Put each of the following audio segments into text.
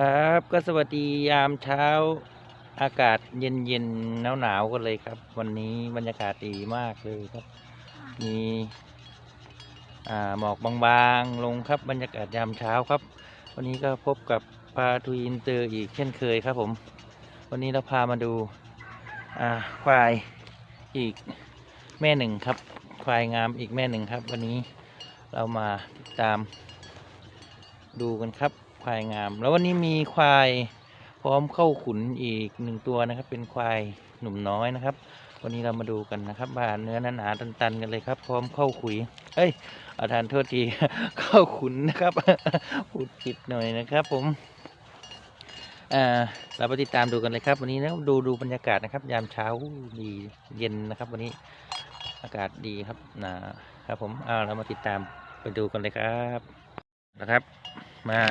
ครับก็สวัสดียามเช้าอากาศเย็นเย็นหนาวหนาวๆกันเลยครับ วันนี้บรรยากาศดีมากเลยครับ มีอ่าหมอกบางๆลงครับบรรยากาศยามเช้าครับ วันนี้ก็พบกับพาทูอินเตอร์อีกเช่นเคยครับผม วันนี้เราพามาดูอ่าควายอีกแม่หนึ่งครับ ควายงามอีกแม่หนึ่งครับ วันนี้เรามาติดตามดูกันครับ ควายงาม แล้ววันนี้มีควายพร้อมเข้าขุนอีกหนึ่งตัวนะครับ เป็นควายหนุ่มน้อยนะครับ วันนี้เรามาดูกันนะครับบานเนื้อหนาๆตันๆกันเลยครับ พร้อมเข้าขุยเอ้ยอาทานโทษทีเข้าขุนนะครับพูดผิดหน่อยนะครับ ผมอ่าเราไปติดตามดูกันเลยครับ วันนี้นะดูดูบรรยากาศนะครับ ยามเช้าดีเย็นนะครับ วันนี้อากาศดีครับนะครับผมเอาเรามาติดตามไปดูกันเลยครับนะครับ มา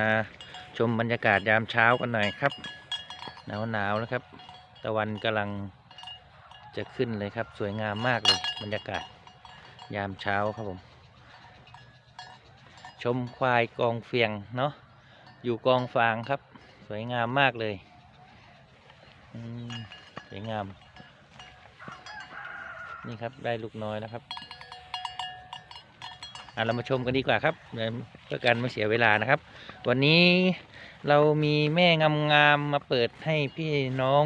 ชมบรรยากาศยามเช้ากันหน่อยครับ หนาวหนาวนะครับ ตะวันกำลังจะขึ้นเลยครับ สวยงามมากเลยบรรยากาศยามเช้าครับผม ชมควายกองเฟียงเนาะอยู่กองฟางครับ สวยงามมากเลยสวยงาม นี่ครับได้ลูกน้อยแล้วครับ เรามาชมกันดีกว่าครับเพื่อการไม่เสียเวลานะครับ วันนี้เรามีแม่งามๆมาเปิดให้พี่น้อง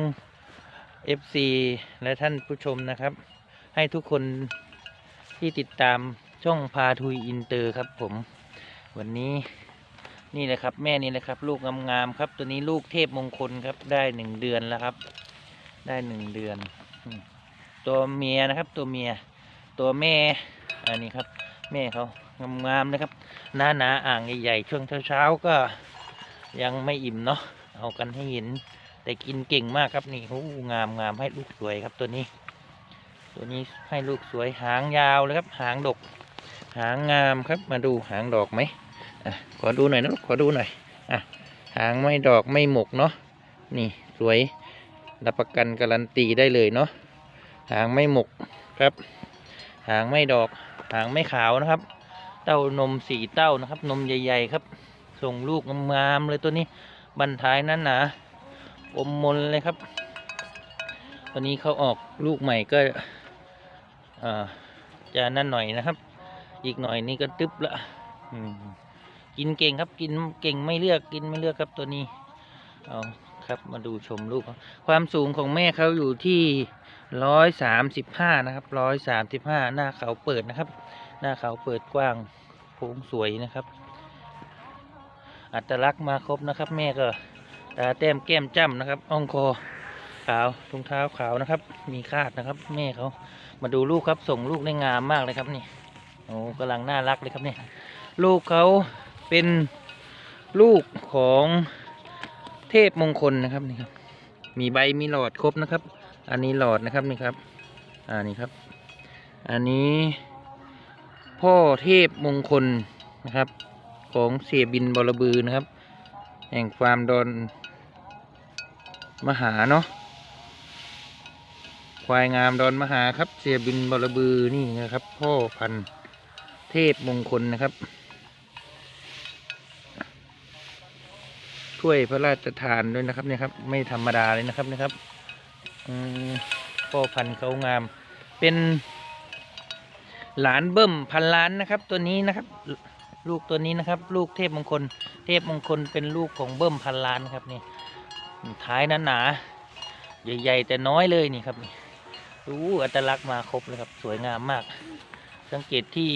FC และท่านผู้ชมนะครับ ให้ทุกคนที่ติดตามช่องพาทุยอินเตอร์ครับผม วันนี้นี่เลยครับ แม่นี่เลยครับ ลูกงามๆครับ ตัวนี้ลูกเทพมงคลครับ ได้หนึ่งเดือนแล้วครับ ได้หนึ่งเดือน ตัวเมียนะครับ ตัวเมีย ตัวแม่อันนี้ครับ แม่เขางามๆนะครับ หน้าหนาอ่างใหญ่ๆช่วงเช้าๆก็ยังไม่อิ่มเนาะเอากันให้เห็น แต่กินเก่งมากครับนี่โอ้งามงามให้ลูกสวยครับตัวนี้ ตัวนี้ให้ลูกสวยหางยาวเลยครับ หางดก หางงามครับมาดูหางดอกไหมอะขอดูหน่อยนะลูกขอดูหน่อยอะหางไม่ดอกไม่หมกเนาะนี่สวยรับประกันการันตีได้เลยเนาะหางไม่หมกครับ หางไม่ดอก หางไม่ขาวนะครับ เต้านมสีเต้านะครับ นมใหญ่ ๆ ครับ ส่งลูกงามๆเลยตัวนี้ บันท้ายนั้นหนาอมมนเลยครับ ตัวนี้เขาออกลูกใหม่ก็จะนั่นหน่อยนะครับ อีกหน่อยนี่ก็ตึ๊บละกินเก่งครับ กินเก่งไม่เลือกกินไม่เลือกครับตัวนี้ เอา ครับ มาดูชมลูก ความสูงของแม่เขาอยู่ที่ร้อยสามสิบห้านะครับร้อยสามสิบห้าหน้าเขาเปิดนะครับ หน้าเขาเปิดกว้างโค้งสวยนะครับ อัตลักษณ์มาครบนะครับ แม่ก็ตาแต้มแก้มจ้ำนะครับอ่องคอขาวถุงเท้าขาวนะครับ มีคาดนะครับ แม่เขามาดูลูกครับส่งลูกได้งามมากเลยครับนี่โอ้กำลังน่ารักเลยครับนี่ลูกเขาเป็นลูกของ เทพมงคลนะครับนี่ครับมีใบมีหลอดครบนะครับ อันนี้หลอดนะครับนี่ครับอ่านี่ครับ อันนี้ พ่อเทพมงคลนะครับ ของเสียบินบรบือนะครับ แห่งความดอนมหาเนาะควายงามดอนมหาครับ เสียบินบรบือนี่นะครับ พ่อพันธุ์เทพมงคลนะครับ ถ้วยพระราชทานด้วยนะครับเนี่ยครับ ไม่ธรรมดาเลยนะครับนะครับพ่อพันธุ์เขางาม เป็นหลานเบิ้มพันล้านนะครับ ตัวนี้นะครับ ลูกตัวนี้นะครับ ลูกเทพมงคล เทพมงคลเป็นลูกของเบิ้มพันล้านครับนี่ท้ายนั้นหนาใหญ่ ๆ แต่น้อยเลยนี่ครับนี่รู้อัตลักษณ์มาครบเลยครับ สวยงามมาก สังเกตที่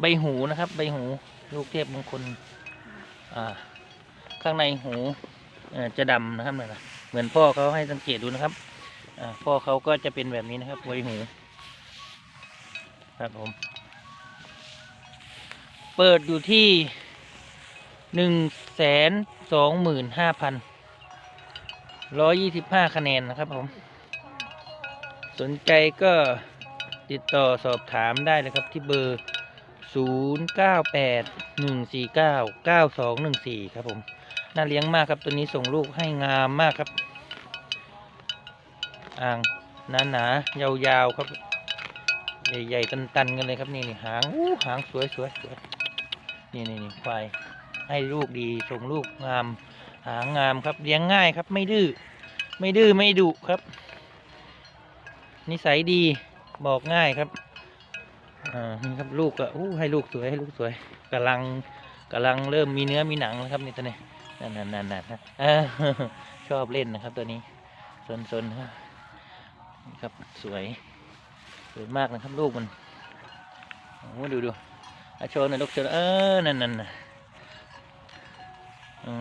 ใบหูนะครับ ใบหู ลูกเทพมงคลอ่า ข้างในหูจะดำนะครับเนี่ยนะเหมือนพ่อเขาให้สังเกตดูนะครับพ่อเขาก็จะเป็นแบบนี้นะครับใบหูครับผมเปิดอยู่ที่หนึ่งแสนสองหมื่นห้าพันร้อยยี่สิบห้าคะแนนนะครับผม สนใจก็ติดต่อสอบถามได้เลยครับที่เบอร์ศูนย์เก้าแปดหนึ่งสี่เก้าเก้าสองหนึ่งสี่ครับผม น่าเลี้ยงมากครับตัวนี้ส่งลูกให้งามมากครับ อ่างหนาๆยาวๆครับ ใหญ่ๆตันๆกันเลยครับนี่นี่หางอู้หางสวยสวยสวยนี่นี่นี่ควายให้ลูกดีส่งลูกงาม หางงามครับเลี้ยงง่ายครับ ไม่ดื้อไม่ดื้อไม่ดุครับ นิสัยดีบอกง่ายครับอ่านี่ครับลูกก็อู้ให้ลูกสวยให้ลูกสวยกำลังกำลังเริ่มมีเนื้อมีหนังแล้วครับนี่ตัวนี้ นั่นนั่นนั่นนั่นอชอบเล่นนะครับตัวนี้ซนซนๆครับสวยสวยมากนะครับลูกมันโอ้ดูดูอาโชว์หน่อยลูกโชว์หน่อยเออนั่นนั่นนะ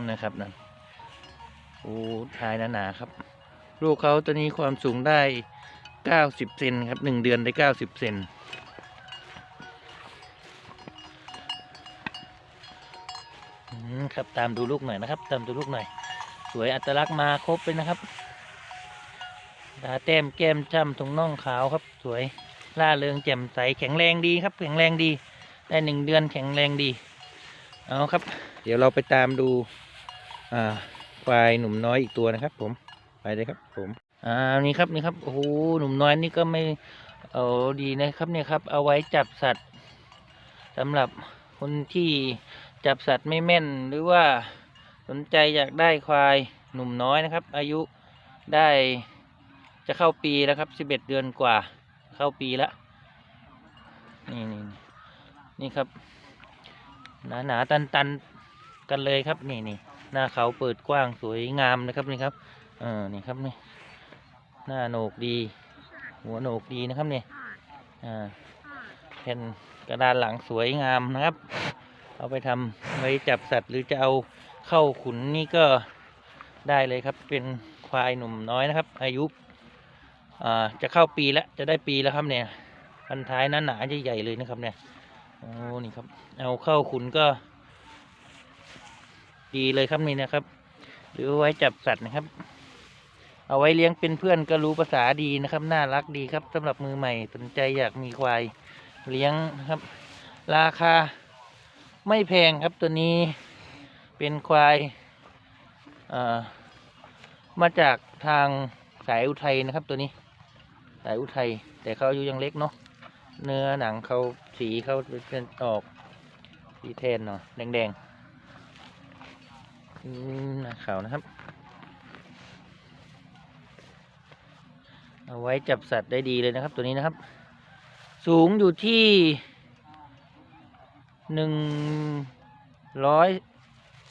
นะครับนั่นโอ้ทายหนาๆครับ ลูกเขาตัวนี้ความสูงได้เก้าสิบเซนครับหนึ่งเดือนได้เก้าสิบเซน ครับ ตามดูลูกหน่อยนะครับ ตามดูลูกหน่อย สวยอัตลักษณ์มาครบเลยนะครับตาแต้มแก้มจ้ำตรงน่องขาวครับ สวยล่าเริงแจ่มใสแข็งแรงดีครับ แข็งแรงดี ได้หนึ่งเดือนแข็งแรงดี เอาครับ เดี๋ยวเราไปตามดูอ่าควายหนุ่มน้อยอีกตัวนะครับ ผมไปเลยครับ ผมอ่านี่ครับนี่ครับโอ้โหหนุ่มน้อยนี่ก็ไม่เอาดีนะครับเนี่ยครับ เอาไว้จับสัตว์สำหรับคนที่ จับสัตว์ไม่แม่นหรือว่าสนใจอยากได้ควายหนุ่มน้อยนะครับ อายุได้จะเข้าปีแล้วครับสิบเอ็ดเดือนกว่าเข้าปีและนี่นี่นี่นี่ครับ หนาหนาตันตันๆกันเลยครับนี่นี่หน้าเขาเปิดกว้างสวยงามนะครับนี่ครับเออนี่ครับนี่หน้าโหนกดี หัวโหนกดีนะครับนี่อ่าแผ่นกระดานหลังสวยงามนะครับ เอาไปทำไว้จับสัตว์หรือจะเอาเข้าขุนนี่ก็ได้เลยครับ เป็นควายหนุ่มน้อยนะครับ อายุาจะเข้าปีแล้วจะได้ปีแล้วครับเนี่ยพันท้ายหนาหนาใหญ่ๆเลยนะครับเนี่ยโอ้นี่ครับ เอาเข้าขุนก็ ดีเลยครับนี่นะครับ หรือไว้จับสัตว์นะครับ เอาไว้เลี้ยงเป็นเพื่อนก็รู้ภาษาดีนะครับ น่ารักดีครับสำหรับมือใหม่สนใจอยากมีควายเลี้ยงนะครับ ราคา ไม่แพงครับตัวนี้เป็นควายมาจากทางสายอุทัยนะครับตัวนี้ สายอุทัยแต่เขาอายุยังเล็กเนาะเนื้อหนังเขาสีเขาเป็นออกสีแทนเนาะแดงๆอืมหน้าขาวนะครับ เอาไว้จับสัตว์ได้ดีเลยนะครับตัวนี้นะครับ สูงอยู่ที่ หนึ่งร้อย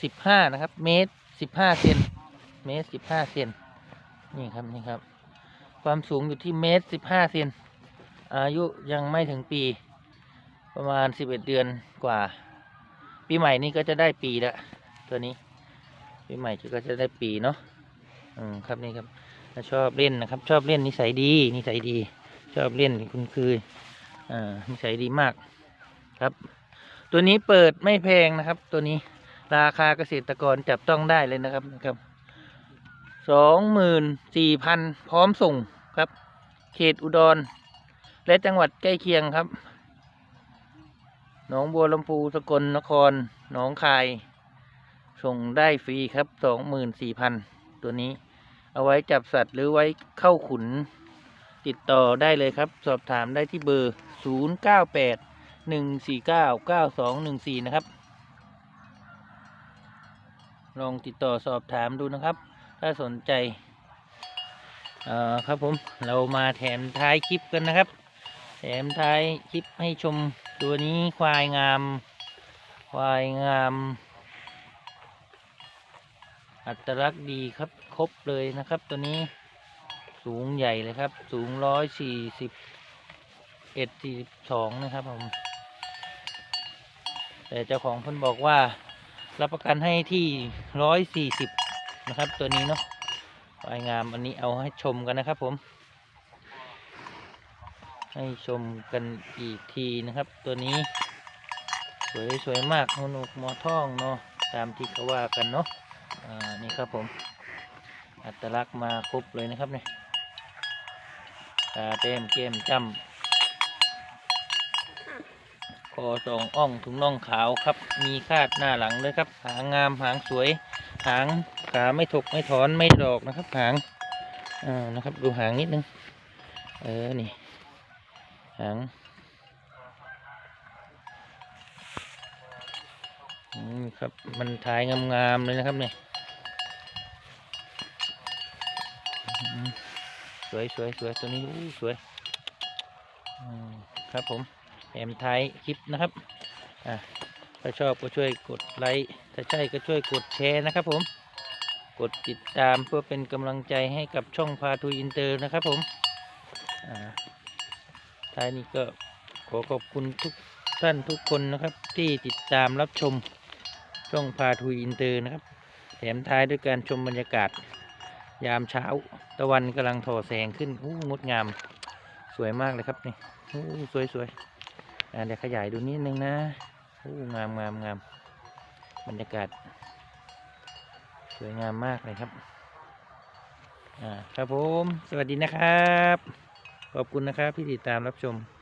สิบห้านะครับ เมตรสิบห้าเซนเมตรสิบห้าเซนนี่ครับนี่ครับ ความสูงอยู่ที่เมตรสิบห้าเซนอายุยังไม่ถึงปี ประมาณสิบเอ็ดเดือนกว่า ปีใหม่นี้ก็จะได้ปีล้วตัวนี้ ปีใหม่ก็จะได้ปีเนาะอืมครับนี่ครับชอบเล่นนะครับ ชอบเล่นนิสัยดีนิสัยดี ชอบเล่นคุณคืออ่านิสัยดีมากครับ ตัวนี้เปิดไม่แพงนะครับ ตัวนี้ราคาเกษตรกรจับต้องได้เลยนะครับนะครับสองหมื่นสี่พันพร้อมส่งครับ เขตอุดร และจังหวัดใกล้เคียงครับ หนองบัวลำพูสกลนคร หนองคาย ส่งได้ฟรีครับสองหมื่นสี่พันตัวนี้ เอาไว้จับสัตว์หรือไว้เข้าขุน ติดต่อได้เลยครับ สอบถามได้ที่เบอร์0 9 8 1 4 9 9 2 1 4นะครับ ลองติดต่อสอบถามดูนะครับ ถ้าสนใจเอ่อครับผมเรามาแถมท้ายคลิปกันนะครับ แถมท้ายคลิปให้ชมตัวนี้ควายงาม ควายงาม อัตลักษณ์ดีครับครบเลยนะครับ ตัวนี้สูงใหญ่เลยครับ สูงร้อยสี่สิบเอ็ดสี่สองนะครับผม แต่เจ้าของเพิ่นบอกว่ารับประกันให้ที่ร้อยสี่สิบนะครับ ตัวนี้เนาะควายงามอันนี้เอาให้ชมกันนะครับผม ให้ชมกันอีกทีนะครับ ตัวนี้ สวยสวยมากหนุกมอท่องเนาะตามที่เขาว่ากันเนาะอ่านี่ครับผม อัตลักษณ์มาครบเลยนะครับเนี่ยตาเต็มเกมจำ คอสองอ่องถุงน่องขาวครับ มีคาดหน้าหลังเลยครับ หางงามหางสวย หางขาไม่ถกไม่ถอนไม่ดอกนะครับ หางอ่านะครับ ดูหางนิดนึง เออนี่ หางหอืมครับมันถ่ายงามๆเลยนะครับเนี่ยสวยสวยสวยตัวนี้อู้สวยครับผม แถมท้ายคลิปนะครับอะถ้าชอบก็ช่วยกดไลค์ถ้าใช่ก็ช่วยกดแชร์นะครับผมกดติดตามเพื่อเป็นกำลังใจให้กับช่องพาทูอินเตอร์นะครับผมท้ายนี้ก็ขอขอบคุณทุกท่านทุกคนนะครับ ที่ติดตามรับชมช่องพาทูอินเตอร์นะครับ แถมท้ายด้วยการชมบรรยากาศ ยามเช้า ตะวันกำลังถ่อแสงขึ้นอู้งดงาม สวยมากเลยครับนี่อู้สวยสวย อ่าเดี๋ยวขยายดูนิดนึงนะโอ้งามงามงามบรรยากาศ สวยงามมากเลยครับ อ่า ครับผม สวัสดีนะครับ ขอบคุณนะครับที่ติดตามรับชม